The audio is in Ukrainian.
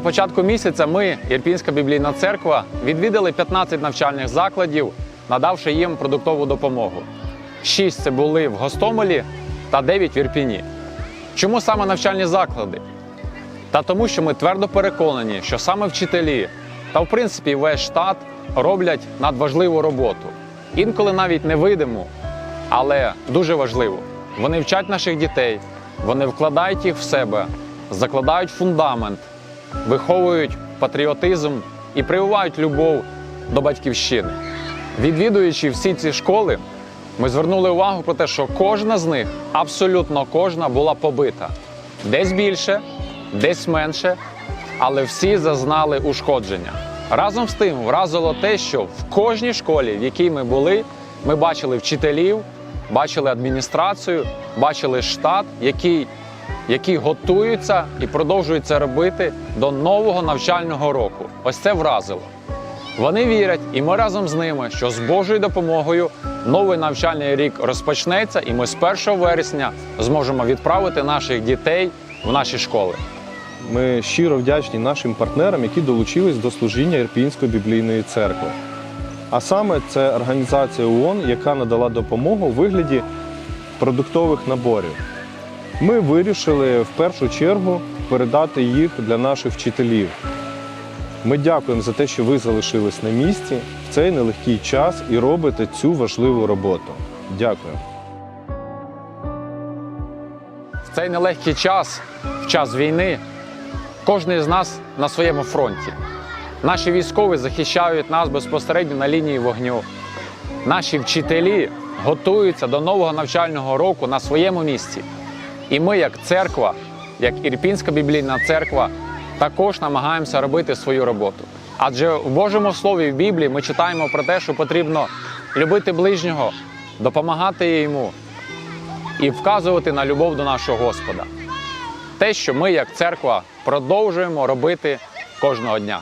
початку місяця ми, Ірпінська біблійна церква, відвідали 15 навчальних закладів, надавши їм продуктову допомогу. Шість це були в Гостомелі та 9 в Ірпіні. Чому саме навчальні заклади? Та тому, що ми твердо переконані, що саме вчителі та, в принципі, весь штат роблять надважливу роботу. Інколи навіть невидиму, але дуже важливу. Вони вчать наших дітей, вони вкладають їх в себе, закладають фундамент, виховують патріотизм і прививають любов до батьківщини. Відвідуючи всі ці школи, ми звернули увагу про те, що кожна з них, абсолютно кожна, була побита. Десь більше, десь менше, але всі зазнали ушкодження. Разом з тим вразило те, що в кожній школі, в якій ми були, ми бачили вчителів, бачили адміністрацію, бачили штат, який, який готується і продовжують це робити до нового навчального року. Ось це вразило. Вони вірять, і ми разом з ними, що з Божою допомогою новий навчальний рік розпочнеться, і ми з 1 вересня зможемо відправити наших дітей в наші школи. Ми щиро вдячні нашим партнерам, які долучились до служіння Ірпінської біблійної церкви. А саме це організація ООН, яка надала допомогу у вигляді продуктових наборів. Ми вирішили в першу чергу передати їх для наших вчителів. Ми дякуємо за те, що ви залишились на місці в цей нелегкий час і робите цю важливу роботу. Дякую. В цей нелегкий час, в час війни, кожен з нас на своєму фронті. Наші військові захищають нас безпосередньо на лінії вогню. Наші вчителі готуються до нового навчального року на своєму місці. І ми, як церква, як Ірпінська біблійна церква, також намагаємося робити свою роботу. Адже в Божому Слові в Біблії ми читаємо про те, що потрібно любити ближнього, допомагати йому, і вказувати на любов до нашого Господа. Те, що ми, як церква, продовжуємо робити кожного дня.